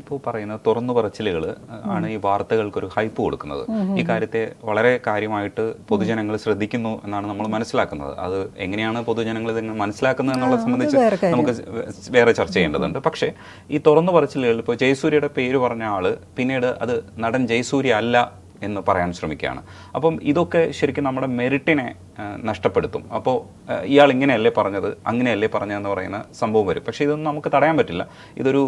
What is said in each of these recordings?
ഇപ്പോൾ പറയുന്ന തുറന്നു പറച്ചിലുകൾ ആണ് ഈ വാർത്തകൾക്ക് ഒരു ഹൈപ്പ് കൊടുക്കുന്നത്. ഈ കാര്യത്തെ വളരെ കാര്യമായിട്ട് പൊതുജനങ്ങൾ ശ്രദ്ധിക്കുന്നു എന്നാണ് നമ്മൾ മനസ്സിലാക്കുന്നത്. അത് എങ്ങനെയാണ് പൊതുജനങ്ങൾ ഇത് മനസ്സിലാക്കുന്നത് എന്നുള്ളത് സംബന്ധിച്ച് നമുക്ക് വേറെ ചർച്ച ചെയ്യേണ്ടതുണ്ട്. പക്ഷേ ഈ തുറന്നു പറച്ചിലുകൾ ഇപ്പോൾ ജയസൂര്യയുടെ പേര് പറഞ്ഞ ആൾ പിന്നീട് അത് നടൻ ജയസൂര്യ അല്ല എന്ന് പറയാൻ ശ്രമിക്കുകയാണ്. അപ്പം ഇതൊക്കെ ശരിക്കും നമ്മുടെ മെറിറ്റിനെ നഷ്ടപ്പെടുത്തും. അപ്പോൾ ഇയാൾ ഇങ്ങനെയല്ലേ പറഞ്ഞത് അങ്ങനെയല്ലേ പറഞ്ഞതെന്ന് പറയുന്ന സംഭവം വരും. പക്ഷേ ഇതൊന്നും നമുക്ക് തടയാൻ പറ്റില്ല. ഇതൊരു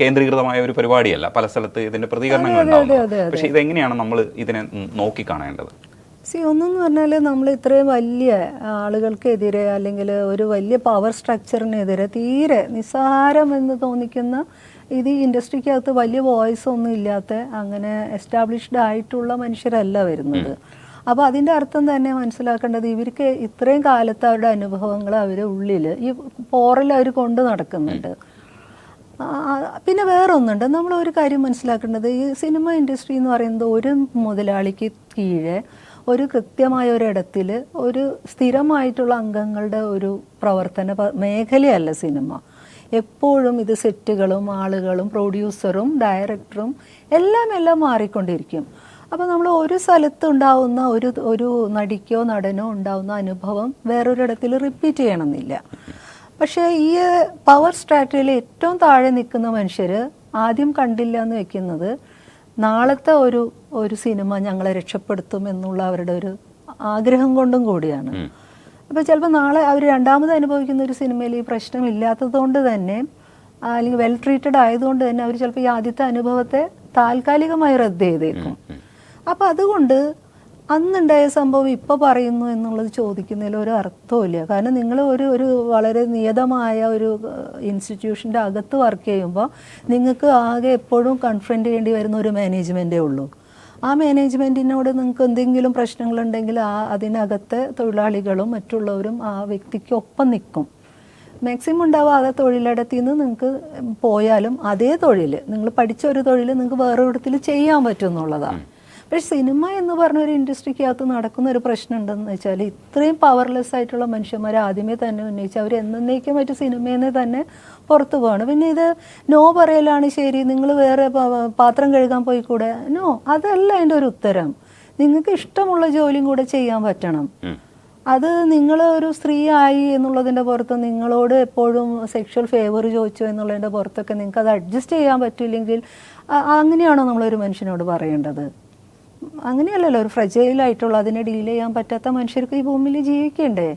കേന്ദ്രീകൃതമായ ഒരു പരിപാടിയല്ല. പല സ്ഥലത്ത് ഇതിന്റെ പ്രതികരണങ്ങൾ ഉണ്ടാവുന്നത് പക്ഷേ ഇതെങ്ങനെയാണ് നമ്മൾ ഇതിനെ നോക്കി കാണേണ്ടത്? സി ഒന്നെന്ന് പറഞ്ഞാൽ നമ്മൾ ഇത്രയും വലിയ ആളുകൾക്കെതിരെ അല്ലെങ്കിൽ ഒരു വലിയ പവർ സ്ട്രക്ചറിനെതിരെ തീരെ നിസ്സാരമെന്ന് തോന്നിക്കുന്ന ഇത് ഈ ഇൻഡസ്ട്രിക്കകത്ത് വലിയ വോയിസ് ഒന്നും ഇല്ലാത്ത അങ്ങനെ എസ്റ്റാബ്ലിഷ്ഡ് ആയിട്ടുള്ള മനുഷ്യരല്ല വരുന്നത്. അപ്പോൾ അതിന്റെ അർത്ഥം തന്നെ മനസ്സിലാക്കേണ്ടത് ഇവർക്ക് ഇത്രയും കാലത്ത് അവരുടെ അനുഭവങ്ങൾ അവരെ ഉള്ളിൽ ഈ പോറൽ അവർ കൊണ്ട് നടക്കുന്നുണ്ട്. പിന്നെ വേറെ ഒന്നുണ്ട് നമ്മൾ ഒരു കാര്യം മനസ്സിലാക്കേണ്ടത് ഈ സിനിമ ഇൻഡസ്ട്രി എന്ന് പറയുന്നത് ഒരു മുതലാളിക്ക് കീഴെ ഒരു കൃത്യമായ ഒരിടത്തിൽ ഒരു സ്ഥിരമായിട്ടുള്ള അംഗങ്ങളുടെ ഒരു പ്രവർത്തന മേഖലയല്ല സിനിമ. എപ്പോഴും ഇത് സെറ്റുകളും ആളുകളും പ്രൊഡ്യൂസറും ഡയറക്ടറും എല്ലാം എല്ലാം മാറിക്കൊണ്ടിരിക്കും. അപ്പോൾ നമ്മൾ ഒരു സ്ഥലത്ത് ഉണ്ടാവുന്ന ഒരു ഒരു നടിക്കോ നടനോ ഉണ്ടാവുന്ന അനുഭവം വേറൊരിടത്തിൽ റിപ്പീറ്റ് ചെയ്യണമെന്നില്ല. പക്ഷേ ഈ പവർ സ്ട്രാറ്റയിൽ ഏറ്റവും താഴെ നിൽക്കുന്ന മനുഷ്യർ ആദ്യം കണ്ടില്ല എന്ന് വെക്കുന്നത് നാളത്തെ ഒരു ഒരു സിനിമ ഞങ്ങളെ രക്ഷപ്പെടുത്തും എന്നുള്ള അവരുടെ ഒരു ആഗ്രഹം കൊണ്ടും കൂടിയാണ്. അപ്പോൾ ചിലപ്പോൾ നാളെ അവർ രണ്ടാമത് അനുഭവിക്കുന്ന ഒരു സിനിമയിൽ ഈ പ്രശ്നം ഇല്ലാത്തത് കൊണ്ട് തന്നെ അല്ലെങ്കിൽ വെൽ ട്രീറ്റഡ് ആയതുകൊണ്ട് തന്നെ അവർ ചിലപ്പോൾ ഈ ആദ്യത്തെ അനുഭവത്തെ താൽക്കാലികമായി റദ്ദ് ചെയ്തേക്കും. അപ്പോൾ അതുകൊണ്ട് അന്നുണ്ടായ സംഭവം ഇപ്പോൾ പറയുന്നു എന്നുള്ളത് ചോദിക്കുന്നതിൽ ഒരു അർത്ഥവുമില്ല കാരണം നിങ്ങൾ ഒരു ഒരു വളരെ നിയതമായ ഒരു ഇൻസ്റ്റിറ്റ്യൂഷന്റെ അകത്ത് വർക്ക് ചെയ്യുമ്പോൾ നിങ്ങൾക്ക് ആകെ എപ്പോഴും കൺഫ്രണ്ട് ചെയ്യേണ്ടി വരുന്ന ഒരു മാനേജ്മെന്റേ ഉള്ളൂ. ആ മാനേജ്മെന്റിനോട് നിങ്ങൾക്ക് എന്തെങ്കിലും പ്രശ്നങ്ങളുണ്ടെങ്കിൽ ആ അതിനകത്തെ തൊഴിലാളികളും മറ്റുള്ളവരും ആ വ്യക്തിക്ക് ഒപ്പം നിൽക്കും. മാക്സിമം ഉണ്ടാവാതെ തൊഴിലിടത്തിൽ നിന്ന് നിങ്ങൾക്ക് പോയാലും അതേ തൊഴിൽ നിങ്ങൾ പഠിച്ച ഒരു തൊഴിൽ നിങ്ങൾക്ക് വേറൊരിടത്തിൽ ചെയ്യാൻ പറ്റും എന്നുള്ളതാണ്. പക്ഷെ സിനിമ എന്ന് പറഞ്ഞ ഒരു ഇൻഡസ്ട്രിക്കകത്ത് നടക്കുന്ന ഒരു പ്രശ്നം ഉണ്ടെന്ന് വെച്ചാൽ ഇത്രയും പവർലെസ് ആയിട്ടുള്ള മനുഷ്യന്മാർ ആദ്യമേ തന്നെ ഉന്നയിച്ച് അവർ എന്നേക്കും മറ്റു സിനിമയിൽ നിന്ന് തന്നെ പുറത്തു പോകണം പിന്നെ ഇത് നോ പറയലാണ് ശരി നിങ്ങൾ വേറെ പാത്രം കഴുകാൻ പോയി പോയിക്കൂടെ? നോ അതല്ല അതിന്റെ ഒരു ഉത്തരം. നിങ്ങൾക്ക് ഇഷ്ടമുള്ള ജോലിയും കൂടെ ചെയ്യാൻ പറ്റണം. അത് നിങ്ങൾ ഒരു സ്ത്രീ ആയി എന്നുള്ളതിന്റെ പുറത്ത് നിങ്ങളോട് എപ്പോഴും സെക്ഷൽ ഫേവർ ചോദിച്ചു എന്നുള്ളതിന്റെ പുറത്തൊക്കെ നിങ്ങൾക്ക് അത് അഡ്ജസ്റ്റ് ചെയ്യാൻ പറ്റില്ലെങ്കിൽ അങ്ങനെയാണോ നമ്മളൊരു മനുഷ്യനോട് പറയേണ്ടത്? അങ്ങനെയല്ലല്ലോ ഒരു ഫ്രജൈലായിട്ടുള്ള അതിനെ ഡീൽ ചെയ്യാൻ പറ്റാത്ത മനുഷ്യർക്ക് ഈ ഭൂമിയിൽ ജീവിക്കണ്ടേ?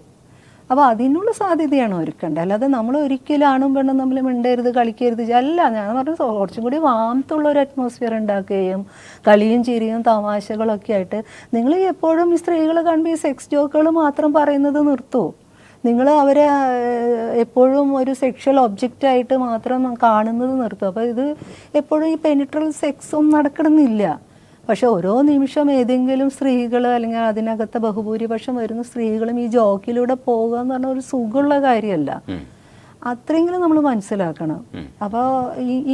അപ്പോൾ അതിനുള്ള സാധ്യതയാണ് ഒരുക്കേണ്ടത്. അല്ലാതെ നമ്മൾ ഒരിക്കലും ആണും പെണ്ണും നമ്മൾ മിണ്ടരുത് കളിക്കരുത് അല്ല. ഞാൻ പറഞ്ഞു കുറച്ചും കൂടി വാമത്തുള്ള ഒരു അറ്റ്മോസ്ഫിയർ ഉണ്ടാക്കുകയും കളിയും ചിരിയും തമാശകളൊക്കെ ആയിട്ട് നിങ്ങൾ എപ്പോഴും ഈ സ്ത്രീകളെ കാണുമ്പോൾ ഈ സെക്സ് ജോക്കുകൾ മാത്രം പറയുന്നത് നിർത്തൂ. നിങ്ങൾ അവരെ എപ്പോഴും ഒരു സെക്ഷൽ ഒബ്ജക്റ്റ് ആയിട്ട് മാത്രം കാണുന്നത് നിർത്തും. അപ്പോൾ ഇത് എപ്പോഴും ഈ പെനിട്രൽ ഒന്നും നടക്കണമെന്നില്ല. പക്ഷെ ഓരോ നിമിഷം ഏതെങ്കിലും സ്ത്രീകൾ അല്ലെങ്കിൽ അതിനകത്തെ ബഹുഭൂരിപക്ഷം വരുന്ന സ്ത്രീകളും ഈ ജോക്കിലൂടെ പോകുക എന്ന് പറഞ്ഞ ഒരു സുഖമുള്ള കാര്യമല്ല. അത്രയെങ്കിലും നമ്മൾ മനസ്സിലാക്കണം. അപ്പോൾ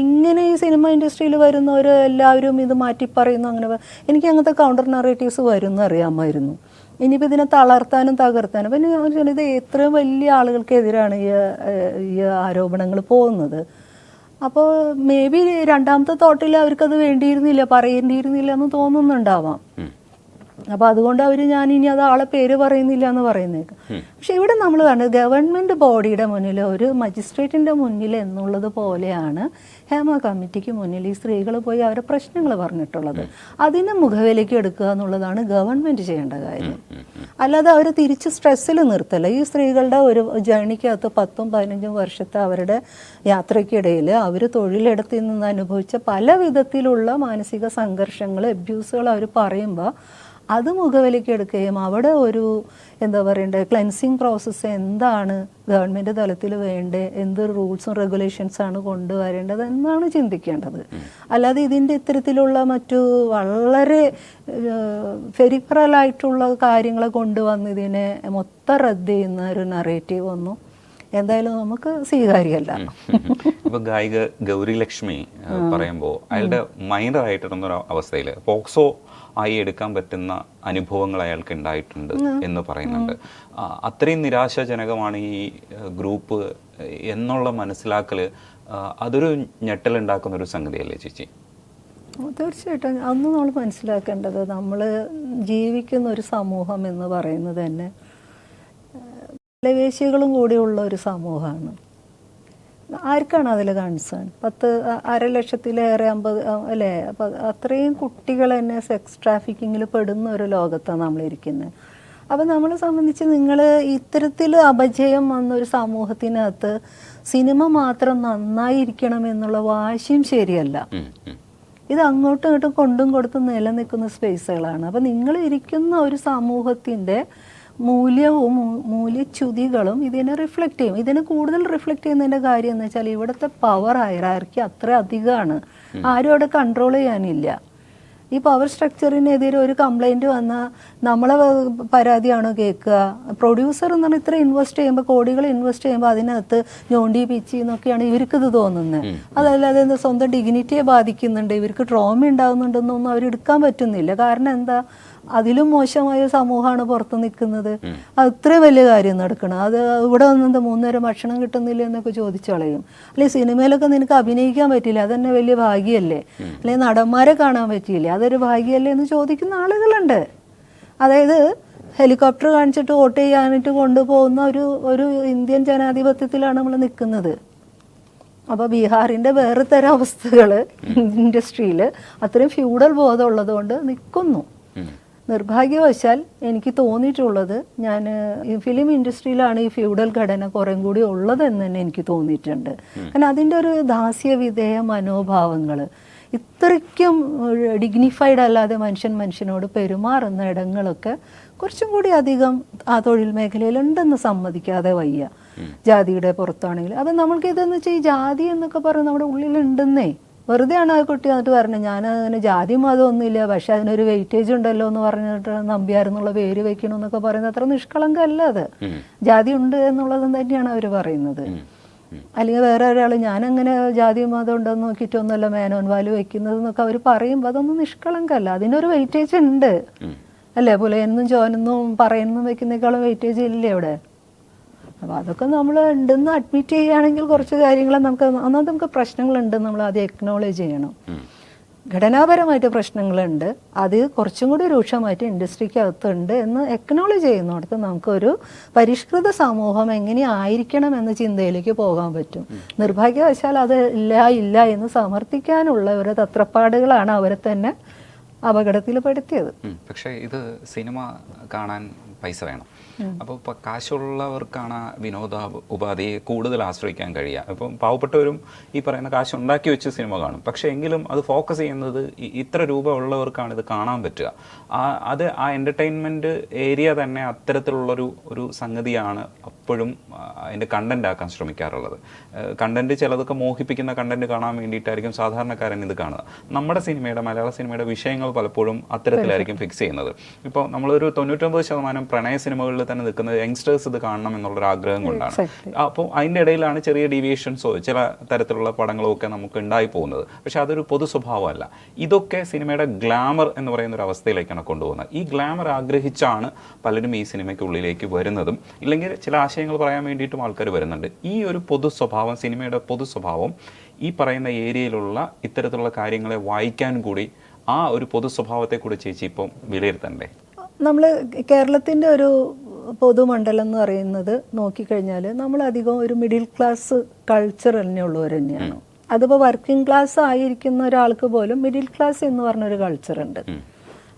ഇങ്ങനെ ഈ സിനിമ ഇൻഡസ്ട്രിയിൽ വരുന്നവർ എല്ലാവരും ഇത് മാറ്റി പറയുന്നു അങ്ങനെ എനിക്ക് അങ്ങനത്തെ കൗണ്ടർ നറേറ്റീവ്സ് വരുമെന്ന് അറിയാമായിരുന്നു. ഇനിയിപ്പോൾ ഇതിനെ തളർത്താനും തകർത്താനും. പിന്നെ ഇത് എത്ര വലിയ ആളുകൾക്കെതിരാണ് ഈ ആരോപണങ്ങൾ പോകുന്നത്? അപ്പോൾ മേ ബി രണ്ടാമത്തെ തോട്ടിൽ അവർക്കത് വേണ്ടിയിരുന്നില്ല പറയേണ്ടിയിരുന്നില്ല എന്ന് തോന്നുന്നുണ്ടാവാം അപ്പൊ അതുകൊണ്ട് അവർ ഞാൻ ഇനി അത് ആളെ പേര് പറയുന്നില്ല എന്ന് പറയുന്നേക്ക് പക്ഷെ ഇവിടെ നമ്മൾ കണ്ടത് ഗവൺമെന്റ് ബോഡിയുടെ മുന്നിൽ ഒരു മജിസ്ട്രേറ്റിന്റെ മുന്നിൽ എന്നുള്ളത് പോലെയാണ് ഹേമ കമ്മിറ്റിക്ക് മുന്നിൽ ഈ സ്ത്രീകൾ പോയി അവരെ പ്രശ്നങ്ങൾ പറഞ്ഞിട്ടുള്ളത്. അതിനെ മുഖവിലേക്ക് എടുക്കുക എന്നുള്ളതാണ് ഗവൺമെന്റ് ചെയ്യേണ്ട കാര്യം. അല്ലാതെ അവർ തിരിച്ച് സ്ട്രെസ്സിൽ നിർത്തല്ല. ഈ സ്ത്രീകളുടെ ഒരു ജേണിക്കകത്ത് പത്തും പതിനഞ്ചും വർഷത്തെ അവരുടെ യാത്രയ്ക്കിടയിൽ അവർ തൊഴിലിടത്തിൽ നിന്ന് അനുഭവിച്ച പല വിധത്തിലുള്ള മാനസിക സംഘർഷങ്ങൾ അബ്യൂസുകൾ അവർ പറയുമ്പോൾ അത് മുഖവിലേക്ക് എടുക്കുകയും അവിടെ ഒരു എന്താ പറയണ്ടേ ക്ലെൻസിങ് പ്രോസസ്സ് എന്താണ് ഗവൺമെന്റ് തലത്തിൽ വേണ്ടേ എന്ത് റൂൾസും റെഗുലേഷൻസ് ആണ് കൊണ്ടുവരേണ്ടത് എന്നാണ് ചിന്തിക്കേണ്ടത്. അല്ലാതെ ഇതിന്റെ ഇത്തരത്തിലുള്ള മറ്റു വളരെ ഫെരിഫറലായിട്ടുള്ള കാര്യങ്ങളെ കൊണ്ടുവന്ന് ഇതിനെ മൊത്തം റദ്ദ് ചെയ്യുന്ന ഒരു നറേറ്റീവ് ഒന്നും എന്തായാലും നമുക്ക് സ്വീകാര്യമല്ല. ഇപ്പൊ ഗായിക ഗൗരി ലക്ഷ്മി പറയുമ്പോൾ അയാളുടെ മൈനർ ആയിട്ടിരുന്ന ഒരു അവസ്ഥയിൽ പോക്സോ ആയി എടുക്കാൻ പറ്റുന്ന അനുഭവങ്ങൾ അയാൾക്ക് ഉണ്ടായിട്ടുണ്ട് എന്ന് പറയുന്നുണ്ട്. അത്രയും നിരാശാജനകമാണ് ഈ ഗ്രൂപ്പ് എന്നുള്ള മനസ്സിലാക്കൽ അതൊരു ഞെട്ടലുണ്ടാക്കുന്ന ഒരു സംഗതിയല്ലേ ചേച്ചി? തീർച്ചയായിട്ടും. അന്ന് നമ്മൾ മനസ്സിലാക്കേണ്ടത് നമ്മൾ ജീവിക്കുന്ന ഒരു സമൂഹം എന്ന് പറയുന്നത് തന്നെ ലവേശികളും കൂടിയുള്ള ഒരു സമൂഹമാണ്. ആർക്കാണ് അതിൽ കൺസേൺ പത്ത് അര ലക്ഷത്തിലേറെ അമ്പത് അല്ലേ? അപ്പം അത്രയും കുട്ടികൾ തന്നെ സെക്സ് ട്രാഫിക്കിങ്ങിൽ പെടുന്ന ഒരു ലോകത്താണ് നമ്മളിരിക്കുന്നത് അപ്പം നമ്മളെ സംബന്ധിച്ച് നിങ്ങൾ ഇത്തരത്തിൽ അപജയം വന്ന ഒരു സമൂഹത്തിനകത്ത് സിനിമ മാത്രം നന്നായിരിക്കണം എന്നുള്ള വാശിയും ശരിയല്ല. ഇത് അങ്ങോട്ടും ഇങ്ങോട്ടും കൊണ്ടും കൊടുത്തും നിലനിൽക്കുന്ന സ്പേസുകളാണ് അപ്പം നിങ്ങൾ ഇരിക്കുന്ന ഒരു സമൂഹത്തിന്റെ മൂല്യവും മൂല്യച്യുതികളും ഇതിനെ റിഫ്ലക്റ്റ് ചെയ്യും. ഇതിനെ കൂടുതൽ റിഫ്ലക്റ്റ് ചെയ്യുന്നതിന്റെ കാര്യം എന്ന് വെച്ചാൽ ഇവിടുത്തെ പവർ ഹൈറാർക്കി അത്ര അധികമാണ്. ആരും അവിടെ കൺട്രോൾ ചെയ്യാനില്ല. ഈ പവർ സ്ട്രക്ചറിനെതിരെ ഒരു കംപ്ലൈന്റ് വന്നാൽ നമ്മളെ പരാതിയാണോ കേൾക്കുക? പ്രൊഡ്യൂസർ എന്ന് പറഞ്ഞാൽ ഇത്ര ഇൻവെസ്റ്റ് ചെയ്യുമ്പോൾ കോടികൾ ഇൻവെസ്റ്റ് ചെയ്യുമ്പോൾ അതിനകത്ത് ഞോണ്ടി പിച്ചി എന്നൊക്കെയാണ് ഇവർക്കിത് തോന്നുന്നത്. അതല്ലാതെ എന്താ സ്വന്തം ഡിഗ്നിറ്റിയെ ബാധിക്കുന്നുണ്ട്? ഇവർക്ക് ട്രോമ ഉണ്ടാകുന്നുണ്ടെന്നൊന്നും അവർ എടുക്കാൻ പറ്റുന്നില്ല. കാരണം എന്താ? അതിലും മോശമായ സമൂഹമാണ് പുറത്ത് നിൽക്കുന്നത്. അത്രയും വലിയ കാര്യം നടക്കണം. അത് ഇവിടെ വന്നെന്താ മൂന്നേരം ഭക്ഷണം കിട്ടുന്നില്ല എന്നൊക്കെ ചോദിച്ചു കളയും. അല്ലെങ്കിൽ സിനിമയിലൊക്കെ നിനക്ക് അഭിനയിക്കാൻ പറ്റില്ല. അതന്നെ വലിയ ഭാഗ്യമല്ലേ അല്ലെ നടന്മാരെ കാണാൻ പറ്റിയില്ല? അതൊരു ഭാഗ്യമല്ലേ എന്ന് ചോദിക്കുന്ന ആളുകളുണ്ട്. അതായത് ഹെലികോപ്റ്റർ കാണിച്ചിട്ട് വോട്ട് ചെയ്യാനായിട്ട് കൊണ്ടുപോകുന്ന ഒരു ഒരു ഇന്ത്യൻ ജനാധിപത്യത്തിലാണ് നമ്മൾ നിൽക്കുന്നത്. അപ്പോൾ ബീഹാറിന്റെ വേറെ തരം അവസ്ഥകൾ ഇൻഡസ്ട്രിയിൽ അത്രയും ഫ്യൂഡൽ ബോധം ഉള്ളതുകൊണ്ട് നിൽക്കുന്നു. നിർഭാഗ്യവശാൽ എനിക്ക് തോന്നിയിട്ടുള്ളത് ഞാൻ ഈ ഫിലിം ഇൻഡസ്ട്രിയിലാണ് ഈ ഫ്യൂഡൽ ഘടന കുറേ കൂടി ഉള്ളതെന്ന് തന്നെ എനിക്ക് തോന്നിയിട്ടുണ്ട്. കാരണം അതിന്റെ ഒരു ദാസ്യവിധേയ മനോഭാവങ്ങൾ ഇത്രയ്ക്കും ഡിഗ്നിഫൈഡ് അല്ലാതെ മനുഷ്യൻ മനുഷ്യനോട് പെരുമാറുന്ന ഇടങ്ങളൊക്കെ കുറച്ചും കൂടി അധികം ആ തൊഴിൽ മേഖലയിലുണ്ടെന്ന് സമ്മതിക്കാതെ വയ്യ. ജാതിയുടെ പുറത്താണെങ്കിൽ അത് നമ്മൾക്ക് ഇതെന്ന് വെച്ചാൽ ഈ ജാതി എന്നൊക്കെ പറയുന്നത് നമ്മുടെ ഉള്ളിലുണ്ടെന്നേ വെറുതെ ആണ് ആ കുട്ടി എന്നിട്ട് പറഞ്ഞത്. ഞാൻ അതിന് ജാതി മതം ഒന്നുമില്ല പക്ഷെ അതിനൊരു വെയിറ്റേജ് ഉണ്ടല്ലോ എന്ന് പറഞ്ഞിട്ട് നമ്പിയായിരുന്നുള്ള പേര് വെക്കണമെന്നൊക്കെ പറയുന്നത് അത്ര നിഷ്കളങ്കല്ല അത്. ജാതി ഉണ്ട് എന്നുള്ളത് തന്നെയാണ് അവർ പറയുന്നത്. അല്ലെങ്കിൽ വേറെ ഒരാൾ ഞാനങ്ങനെ ജാതി മതം ഉണ്ടെന്ന് നോക്കിയിട്ടൊന്നുമല്ല മേനോൻ വാൽ വെക്കുന്നത് എന്നൊക്കെ അവർ പറയുമ്പോൾ അതൊന്നും നിഷ്കളങ്കല്ല അതിനൊരു വെയിറ്റേജ് ഉണ്ട്. അല്ലേ? പുലയെന്നും ചോനെന്നും പറയുന്നു വെക്കുന്നേക്കാളും വെയിറ്റേജ് ഇല്ലേ അവിടെ? അപ്പോൾ അതൊക്കെ നമ്മൾ ഉണ്ടെന്ന് അഡ്മിറ്റ് ചെയ്യുകയാണെങ്കിൽ കുറച്ച് കാര്യങ്ങൾ നമുക്ക് ഒന്നാമത് നമുക്ക് പ്രശ്നങ്ങളുണ്ട് നമ്മൾ അത് എക്നോളജ് ചെയ്യണം. ഘടനാപരമായിട്ട് പ്രശ്നങ്ങളുണ്ട്. അത് കുറച്ചും കൂടി രൂക്ഷമായിട്ട് ഇൻഡസ്ട്രിക്ക് അകത്തുണ്ട് എന്ന് എക്നോളജ് ചെയ്യുന്നിടത്ത് നമുക്കൊരു പരിഷ്കൃത സമൂഹം എങ്ങനെയായിരിക്കണം എന്ന ചിന്തയിലേക്ക് പോകാൻ പറ്റും. നിർഭാഗ്യവശാൽ അത് ഇല്ല ഇല്ല എന്ന് സമർത്ഥിക്കാനുള്ള ഒരു തത്രപ്പാടുകളാണ് അവരെ തന്നെ അപകടത്തിൽ പെടുത്തിയത് പക്ഷേ ഇത് സിനിമ കാണാൻ പൈസ വേണം. അപ്പോൾ ഇപ്പോൾ കാശുള്ളവർക്കാണ് വിനോദ ഉപാധിയെ കൂടുതൽ ആശ്രയിക്കാൻ കഴിയുക. അപ്പം പാവപ്പെട്ടവരും ഈ പറയുന്ന കാശ് ഉണ്ടാക്കി വെച്ച് സിനിമ കാണും. പക്ഷേ എങ്കിലും അത് ഫോക്കസ് ചെയ്യുന്നത് ഇത്ര രൂപ ഉള്ളവർക്കാണ് ഇത് കാണാൻ പറ്റുക. ആ അത് ആ എന്റർടൈൻമെന്റ് ഏരിയ തന്നെ അത്തരത്തിലുള്ളൊരു ഒരു സംഗതിയാണ് അപ്പോഴും അതിന്റെ കണ്ടന്റ് ആക്കാൻ ശ്രമിക്കാറുള്ളത്. കണ്ടന്റ് ചിലതൊക്കെ മോഹിപ്പിക്കുന്ന കണ്ടന്റ് കാണാൻ വേണ്ടിയിട്ടായിരിക്കും സാധാരണക്കാരൻ ഇത് കാണുക. നമ്മുടെ സിനിമയുടെ മലയാള സിനിമയുടെ വിഷയങ്ങൾ പലപ്പോഴും അത്തരത്തിലായിരിക്കും ഫിക്സ് ചെയ്യുന്നത്. ഇപ്പോൾ നമ്മളൊരു തൊണ്ണൂറ്റൊമ്പത് ശതമാനം പ്രണയ സിനിമകളിൽ തന്നെ നിൽക്കുന്നത് യങ്സ്റ്റേഴ്സ് ഇത് കാണണം എന്നുള്ളൊരു ആഗ്രഹം കൊണ്ടാണ്. അപ്പോൾ അതിന്റെ ഇടയിലാണ് ചെറിയ ഡീവിയേഷൻസോ ചില തരത്തിലുള്ള പടങ്ങളോ ഒക്കെ നമുക്ക് ഉണ്ടായി പോകുന്നത്. പക്ഷെ അതൊരു പൊതു സ്വഭാവമല്ല. ഇതൊക്കെ സിനിമയുടെ ഗ്ലാമർ എന്ന് പറയുന്ന ഒരു അവസ്ഥയിലേക്കാണ് കൊണ്ടുപോകുന്നത്. ഈ ഗ്ലാമർ ആഗ്രഹിച്ചാണ് പലരും ഈ സിനിമയ്ക്ക് ഉള്ളിലേക്ക് വരുന്നതും. ഇല്ലെങ്കിൽ ചില ആശയങ്ങൾ പറയാൻ വേണ്ടിയിട്ടും ആൾക്കാർ വരുന്നുണ്ട്. ഈ ഒരു പൊതു സ്വഭാവം സിനിമയുടെ പൊതു സ്വഭാവം ഈ പറയുന്ന ഏരിയയിലുള്ള ഇത്തരത്തിലുള്ള കാര്യങ്ങളെ വായിക്കാൻ കൂടി ആ ഒരു പൊതു സ്വഭാവത്തെ കൂടി ചേച്ചി ഇപ്പം വിലയിരുത്തണ്ടേ? നമ്മൾ കേരളത്തിന്റെ ഒരു പൊതുമണ്ഡലം എന്ന് പറയുന്നത് നോക്കിക്കഴിഞ്ഞാൽ നമ്മൾ അധികം ഒരു മിഡിൽ ക്ലാസ് കൾച്ചർ തന്നെയുള്ളവർ തന്നെയാണ്. അതിപ്പോൾ വർക്കിംഗ് ക്ലാസ് ആയിരിക്കുന്ന ഒരാൾക്ക് പോലും മിഡിൽ ക്ലാസ് എന്ന് പറഞ്ഞൊരു കൾച്ചർ ഉണ്ട്.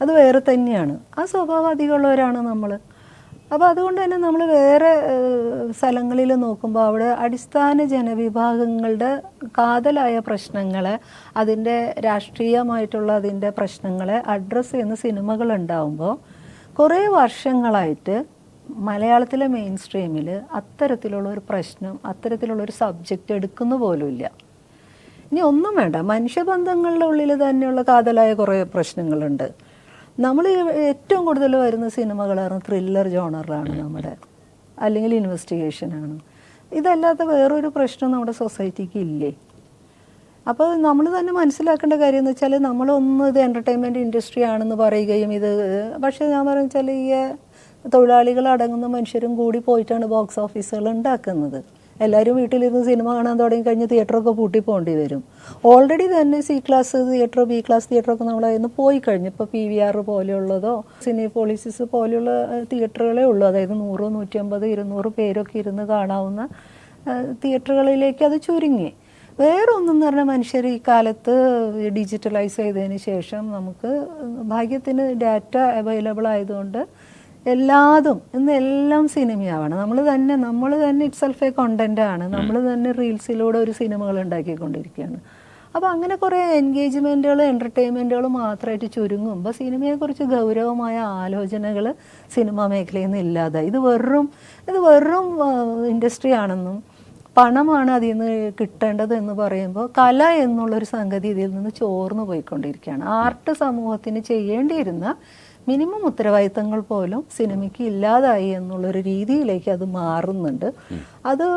അത് വേറെ തന്നെയാണ്. ആ സ്വഭാവം അധികമുള്ളവരാണ് നമ്മൾ അപ്പോൾ അതുകൊണ്ട് തന്നെ നമ്മൾ വേറെ സ്ഥലങ്ങളിൽ നോക്കുമ്പോൾ അവിടെ അടിസ്ഥാന ജനവിഭാഗങ്ങളുടെ കാതലായ പ്രശ്നങ്ങളെ അതിന്റെ രാഷ്ട്രീയമായിട്ടുള്ള അതിന്റെ പ്രശ്നങ്ങളെ അഡ്രസ്സ് ചെയ്യുന്ന സിനിമകൾ ഉണ്ടാവുമ്പോൾ കുറേ വർഷങ്ങളായിട്ട് മലയാളത്തിലെ മെയിൻ സ്ട്രീമിൽ അത്തരത്തിലുള്ള ഒരു പ്രശ്നം അത്തരത്തിലുള്ള ഒരു സബ്ജക്റ്റ് എടുക്കുന്നു പോലുമില്ല ഇനി ഒന്നും വേണ്ട. മനുഷ്യബന്ധങ്ങളുടെ ഉള്ളിൽ തന്നെയുള്ള കാതലായ കുറേ പ്രശ്നങ്ങളുണ്ട്. നമ്മൾ ഏറ്റവും കൂടുതൽ വരുന്ന സിനിമകളാണ് ത്രില്ലർ ജോണറാണ് നമ്മുടെ. അല്ലെങ്കിൽ ഇൻവെസ്റ്റിഗേഷനാണ് ഇതല്ലാത്ത വേറൊരു പ്രശ്നം നമ്മുടെ സൊസൈറ്റിക്ക് ഇല്ലേ? അപ്പോൾ നമ്മൾ തന്നെ മനസ്സിലാക്കേണ്ട കാര്യം എന്ന് വെച്ചാൽ നമ്മളൊന്ന് ഇത് എന്റർടൈൻമെന്റ് ഇൻഡസ്ട്രി ആണെന്ന് പറയുകയും ഇത് പക്ഷേ ഞാൻ പറയുന്നത് വെച്ചാൽ ഈ തൊഴിലാളികൾ അടങ്ങുന്ന മനുഷ്യരും കൂടി പോയിട്ടാണ് ബോക്സ് ഓഫീസുകൾ ഉണ്ടാക്കുന്നത്. എല്ലാവരും വീട്ടിലിരുന്ന് സിനിമ കാണാൻ തുടങ്ങി കഴിഞ്ഞ് തിയേറ്ററൊക്കെ പൂട്ടി പോകേണ്ടി വരും. ഓൾറെഡി തന്നെ C class theatre B class തിയേറ്ററൊക്കെ നമ്മൾ അതിന് പോയി കഴിഞ്ഞു ഇപ്പോൾ പി വി ആർ പോലെയുള്ളതോ സിനി പോളിസിസ് പോലെയുള്ള തിയേറ്ററുകളേ ഉള്ളൂ. അതായത് നൂറ് നൂറ്റമ്പത് ഇരുന്നൂറ് പേരൊക്കെ ഇരുന്ന് കാണാവുന്ന തിയേറ്ററുകളിലേക്ക് അത് ചുരുങ്ങി. വേറെ ഒന്നെന്ന് പറഞ്ഞാൽ മനുഷ്യർ ഈ കാലത്ത് ഡിജിറ്റലൈസ് ചെയ്തതിന് ശേഷം നമുക്ക് ഭാഗ്യത്തിന് ഡാറ്റ അവൈലബിൾ ആയതുകൊണ്ട് എല്ലാതും ഇന്ന് എല്ലാം സിനിമയാവണം. നമ്മൾ തന്നെ നമ്മൾ തന്നെ ഇറ്റ് സെൽഫ് എ കോണ്ടന്റ് ആണ് നമ്മൾ തന്നെ റീൽസിലൂടെ ഒരു സിനിമകൾ ഉണ്ടാക്കിക്കൊണ്ടിരിക്കുകയാണ്. അപ്പോൾ അങ്ങനെ കുറേ എൻഗേജ്മെന്റുകൾ എന്റർടൈൻമെന്റുകൾ മാത്രമായിട്ട് ചുരുങ്ങുമ്പോൾ സിനിമയെക്കുറിച്ച് ഗൗരവമായ ആലോചനകൾ സിനിമാ മേഖലയിൽ നിന്ന് ഇല്ലാതായി. ഇത് വെറും ഇത് വെറും ഇൻഡസ്ട്രി ആണെന്നും പണമാണ് അതിൽ നിന്ന് കിട്ടേണ്ടത് എന്ന് പറയുമ്പോൾ കല എന്നുള്ളൊരു സംഗതി ഇതിൽ നിന്ന് ചോർന്നു പോയിക്കൊണ്ടിരിക്കുകയാണ്. ആർട്ട് സമൂഹത്തിന് ചെയ്യേണ്ടിയിരുന്ന മിനിമം ഉത്തരവാദിത്തങ്ങൾ പോലും സിനിമയ്ക്ക് ഇല്ലാതായി എന്നുള്ളൊരു രീതിയിലേക്ക് അത് മാറുന്നുണ്ട്. അത്